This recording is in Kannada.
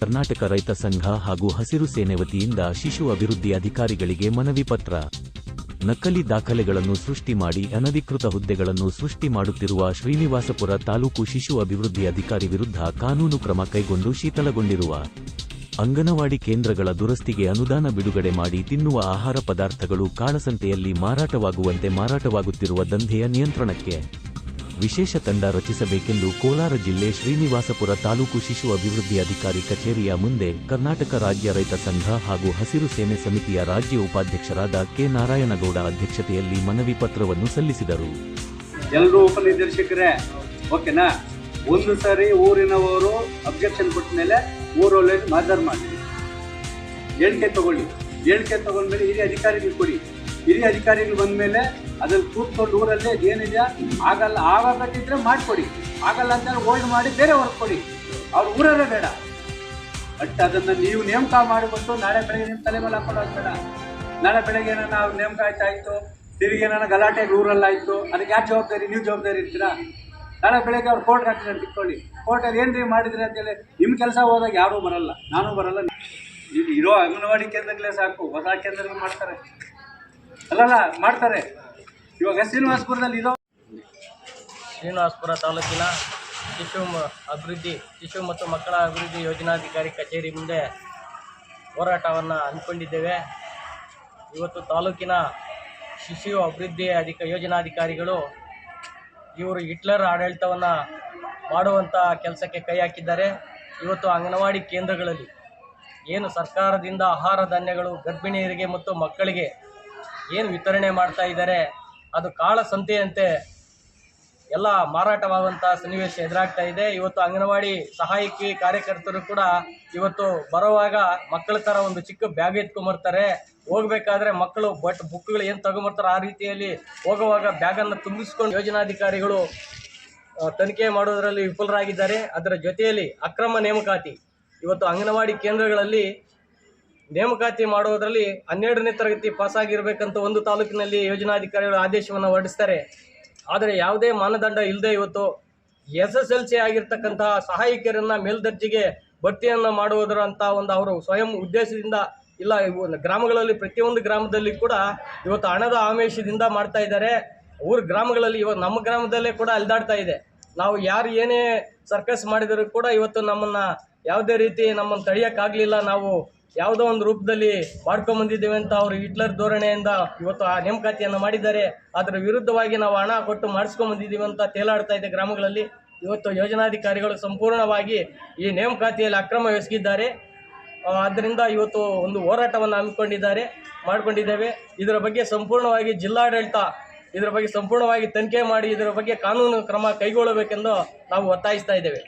ಕರ್ನಾಟಕ ರೈತ ಸಂಘ ಹಾಗೂ ಹಸಿರು ಸೇನೆ ವತಿಯಿಂದ ಶಿಶು ಅಭಿವೃದ್ಧಿ ಅಧಿಕಾರಿಗಳಿಗೆ ಮನವಿ ಪತ್ರ. ನಕಲಿ ದಾಖಲೆಗಳನ್ನು ಸೃಷ್ಟಿ ಮಾಡಿ ಅನಧಿಕೃತ ಹುದ್ದೆಗಳನ್ನು ಸೃಷ್ಟಿ ಮಾಡುತ್ತಿರುವ ಶ್ರೀನಿವಾಸಪುರ ತಾಲೂಕು ಶಿಶು ಅಭಿವೃದ್ಧಿ ಅಧಿಕಾರಿ ವಿರುದ್ಧ ಕಾನೂನು ಕ್ರಮ ಕೈಗೊಂಡು ಶೀತಲಗೊಂಡಿರುವ. ಅಂಗನವಾಡಿ ಕೇಂದ್ರಗಳ ದುರಸ್ತಿಗೆ ಅನುದಾನ ಬಿಡುಗಡೆ ಮಾಡಿ ತಿನ್ನುವ ಆಹಾರ ಪದಾರ್ಥಗಳು ಕಾಳಸಂತೆಯಲ್ಲಿ ಮಾರಾಟವಾಗುವಂತೆ ಮಾರಾಟವಾಗುತ್ತಿರುವ ದಂಧೆಯ ನಿಯಂತ್ರಣಕ್ಕೆ. ವಿಶೇಷ ತಂಡ ರಚಿಸಬೇಕೆಂದು ಕೋಲಾರ ಜಿಲ್ಲೆ ಶ್ರೀನಿವಾಸಪುರ ತಾಲೂಕು ಶಿಶು ಅಭಿವೃದ್ಧಿ ಅಧಿಕಾರಿ ಕಚೇರಿಯ ಮುಂದೆ ಕರ್ನಾಟಕ ರಾಜ್ಯ ರೈತ ಸಂಘ ಹಾಗೂ ಹಸಿರು ಸೇನೆ ಸಮಿತಿಯ ರಾಜ್ಯ ಉಪಾಧ್ಯಕ್ಷರಾದ ಕೆ ನಾರಾಯಣಗೌಡ ಅಧ್ಯಕ್ಷತೆಯಲ್ಲಿ ಮನವಿ ಪತ್ರವನ್ನು ಸಲ್ಲಿಸಿದರು. ಎಲ್ಲರೂ ಉಪನಿರ್ದೇಶಕರೇ ಓಕೆನಾ? ಒಂದು ಸಾರಿ ಊರಿನವರು ಅಬ್ಜೆಕ್ಷನ್ ಕೊಟ್ಟ ಮೇಲೆ ಊರಲ್ಲಿ ಮಾತಾಡ್ ಮಾಡಿ ಹೇಳಿಕೆ ತಗೊಳ್ಳಿ. ಹೇಳಿಕೆ ತಗೊಂಡ್ಮೇಲೆ ಹಿರಿಯ ಅಧಿಕಾರಿಗಳು ಕೊಡಿ. ಹಿರಿಯ ಅಧಿಕಾರಿಗಳು ಬಂದ ಮೇಲೆ ಅದ್ರಲ್ಲಿ ಕೂತ್ಕೊಂಡು ಊರಲ್ಲೇ ಏನಿದೆಯಾ ಆಗಲ್ಲ, ಆಗಬೇಕಿದ್ರೆ ಮಾಡಿಕೊಡಿ. ಆಗಲ್ಲ ಅಂತ ಹೋಲ್ಡ್ ಮಾಡಿ ಬೇರೆ ವರ್ಕ್ ಕೊಡಿ. ಅವ್ರು ಊರಲ್ಲೇ ಬೇಡ. ಬಟ್ ಅದನ್ನು ನೀವು ನೇಮಕ ಮಾಡಿಕೊಟ್ಟು ನಾಳೆ ಬೆಳಗ್ಗೆ ನಿಮ್ಮ ತಲೆ ಮೇಲೆ ಹಾಕೊಂಡು ಬೇಡ ನಾಳೆ ಬೆಳಗ್ಗೆ ಏನಾರ ಅವ್ರು ನೇಮಕ ಆಯ್ತಾ ಆಯಿತು ತಿರುಗಿ ಗಲಾಟೆ ಗಲಾಟೆ ಊರಲ್ಲಾಯಿತು, ಅದಕ್ಕೆ ಯಾರು ಜವಾಬ್ದಾರಿ, ನೀವು ಜವಾಬ್ದಾರಿ ಇರ್ತೀರಾ? ನಾಳೆ ಬೆಳಗ್ಗೆ ಅವ್ರು ಕೋರ್ಟ್ ಹಾಕ್ತಾರೆ ಅಂತ ಇಟ್ಕೊಳ್ಳಿ. ಕೋರ್ಟಲ್ಲಿ ಏನು ರೀ ಮಾಡಿದ್ರಿ ಅಂತೇಳಿ ನಿಮ್ಮ ಕೆಲಸ ಹೋದಾಗ ಯಾರೂ ಬರಲ್ಲ. ನಾನು ಬರಲ್ಲ. ಇರೋ ಅಂಗನವಾಡಿ ಕೇಂದ್ರಗಳೇ ಸಾಕು, ಹೊಸ ಕೇಂದ್ರಗಳು ಮಾಡ್ತಾರೆ. ಅಲ್ಲಲ್ಲ, ಮಾಡ್ತಾರೆ. ಇವಾಗ ಶ್ರೀನಿವಾಸಪುರದಲ್ಲಿ ಇರೋ ಶ್ರೀನಿವಾಸಪುರ ತಾಲೂಕಿನ ಶಿಶು ಅಭಿವೃದ್ಧಿ, ಶಿಶು ಮತ್ತು ಮಕ್ಕಳ ಅಭಿವೃದ್ಧಿ ಯೋಜನಾಧಿಕಾರಿ ಕಚೇರಿ ಮುಂದೆ ಹೋರಾಟವನ್ನು ಹಮ್ಮಿಕೊಂಡಿದ್ದೇವೆ. ಇವತ್ತು ತಾಲೂಕಿನ ಶಿಶು ಅಭಿವೃದ್ಧಿ ಅಧಿಕ ಯೋಜನಾಧಿಕಾರಿಗಳು ಇವರು ಹಿಟ್ಲರ್ ಆಡಳಿತವನ್ನು ಮಾಡುವಂಥ ಕೆಲಸಕ್ಕೆ ಕೈ ಹಾಕಿದ್ದಾರೆ. ಇವತ್ತು ಅಂಗನವಾಡಿ ಕೇಂದ್ರಗಳಲ್ಲಿ ಏನು ಸರ್ಕಾರದಿಂದ ಆಹಾರ ಧಾನ್ಯಗಳು ಗರ್ಭಿಣಿಯರಿಗೆ ಮತ್ತು ಮಕ್ಕಳಿಗೆ ಏನು ವಿತರಣೆ ಮಾಡ್ತಾ ಇದ್ದಾರೆ ಅದು ಕಾಳ ಸಂತೆಯಂತೆ ಎಲ್ಲ ಮಾರಾಟವಾಗುವಂಥ ಸನ್ನಿವೇಶ ಎದುರಾಗ್ತಾ ಇದೆ. ಇವತ್ತು ಅಂಗನವಾಡಿ ಸಹಾಯಕಿ ಕಾರ್ಯಕರ್ತರು ಕೂಡ ಇವತ್ತು ಬರುವಾಗ ಮಕ್ಕಳ ಥರ ಒಂದು ಚಿಕ್ಕ ಬ್ಯಾಗ್ ಎತ್ಕೊಂಬರ್ತಾರೆ ಹೋಗ್ಬೇಕಾದ್ರೆ ಮಕ್ಕಳು ಬಟ್ ಬುಕ್ಗಳು ಏನು ತಗೊಂಬರ್ತಾರೆ ಆ ರೀತಿಯಲ್ಲಿ ಹೋಗುವಾಗ ಬ್ಯಾಗನ್ನು ತುಂಬಿಸ್ಕೊಂಡು ಯೋಜನಾಧಿಕಾರಿಗಳು ತನಿಖೆ ಮಾಡೋದರಲ್ಲಿ ವಿಫಲರಾಗಿದ್ದಾರೆ. ಅದರ ಜೊತೆಯಲ್ಲಿ ಅಕ್ರಮ ನೇಮಕಾತಿ. ಇವತ್ತು ಅಂಗನವಾಡಿ ಕೇಂದ್ರಗಳಲ್ಲಿ ನೇಮಕಾತಿ ಮಾಡುವುದರಲ್ಲಿ ಹನ್ನೆರಡನೇ ತರಗತಿ ಪಾಸಾಗಿರಬೇಕಂತ ಒಂದು ತಾಲೂಕಿನಲ್ಲಿ ಯೋಜನಾಧಿಕಾರಿಗಳು ಆದೇಶವನ್ನು ಹೊರಡಿಸ್ತಾರೆ. ಆದರೆ ಯಾವುದೇ ಮಾನದಂಡ ಇಲ್ಲದೆ ಇವತ್ತು ಎಸ್ ಎಸ್ ಎಲ್ ಸಿ ಆಗಿರ್ತಕ್ಕಂತಹ ಸಹಾಯಕಿಯರನ್ನ ಮೇಲ್ದರ್ಜೆಗೆ ಭರ್ತಿಯನ್ನು ಮಾಡುವುದರ ಒಂದು ಅವರು ಸ್ವಯಂ ಉದ್ದೇಶದಿಂದ ಇಲ್ಲ ಗ್ರಾಮಗಳಲ್ಲಿ ಪ್ರತಿಯೊಂದು ಗ್ರಾಮದಲ್ಲಿ ಕೂಡ ಇವತ್ತು ಹಣದ ಆಮೇಷದಿಂದ ಮಾಡ್ತಾ ಇದ್ದಾರೆ. ಊರ್ ಗ್ರಾಮಗಳಲ್ಲಿ ಇವತ್ತು ನಮ್ಮ ಗ್ರಾಮದಲ್ಲೇ ಕೂಡ ಅಲ್ದಾಡ್ತಾ ಇದೆ. ನಾವು ಯಾರು ಏನೇ ಸರ್ಕಸ್ ಮಾಡಿದರೂ ಕೂಡ ಇವತ್ತು ನಮ್ಮನ್ನ ಯಾವುದೇ ರೀತಿ ನಮ್ಮನ್ನು ತಡೆಯೋಕ್ಕಾಗಲಿಲ್ಲ. ನಾವು ಯಾವುದೋ ಒಂದು ರೂಪದಲ್ಲಿ ಮಾಡ್ಕೊಂಬಂದಿದ್ದೇವೆ ಅಂತ ಅವರು ಹಿಟ್ಲರ್ ಧೋರಣೆಯಿಂದ ಇವತ್ತು ಆ ನೇಮಕಾತಿಯನ್ನು ಮಾಡಿದ್ದಾರೆ. ಅದರ ವಿರುದ್ಧವಾಗಿ ನಾವು ಹಣ ಕೊಟ್ಟು ಮಾಡಿಸ್ಕೊಂಬಂದಿದ್ದೀವಿ ಅಂತ ತೇಲಾಡ್ತಾ ಇದೆ ಗ್ರಾಮಗಳಲ್ಲಿ. ಇವತ್ತು ಯೋಜನಾಧಿಕಾರಿಗಳು ಸಂಪೂರ್ಣವಾಗಿ ಈ ನೇಮಕಾತಿಯಲ್ಲಿ ಅಕ್ರಮ ಎಸಗಿದ್ದಾರೆ. ಆದ್ದರಿಂದ ಇವತ್ತು ಒಂದು ಹೋರಾಟವನ್ನು ಹಮ್ಮಿಕೊಂಡಿದ್ದಾರೆ, ಮಾಡಿಕೊಂಡಿದ್ದೇವೆ. ಇದರ ಬಗ್ಗೆ ಸಂಪೂರ್ಣವಾಗಿ ಜಿಲ್ಲಾಡಳಿತ ಇದರ ಬಗ್ಗೆ ಸಂಪೂರ್ಣವಾಗಿ ತನಿಖೆ ಮಾಡಿ ಇದರ ಬಗ್ಗೆ ಕಾನೂನು ಕ್ರಮ ಕೈಗೊಳ್ಳಬೇಕೆಂದು ನಾವು ಒತ್ತಾಯಿಸ್ತಾ ಇದ್ದೇವೆ.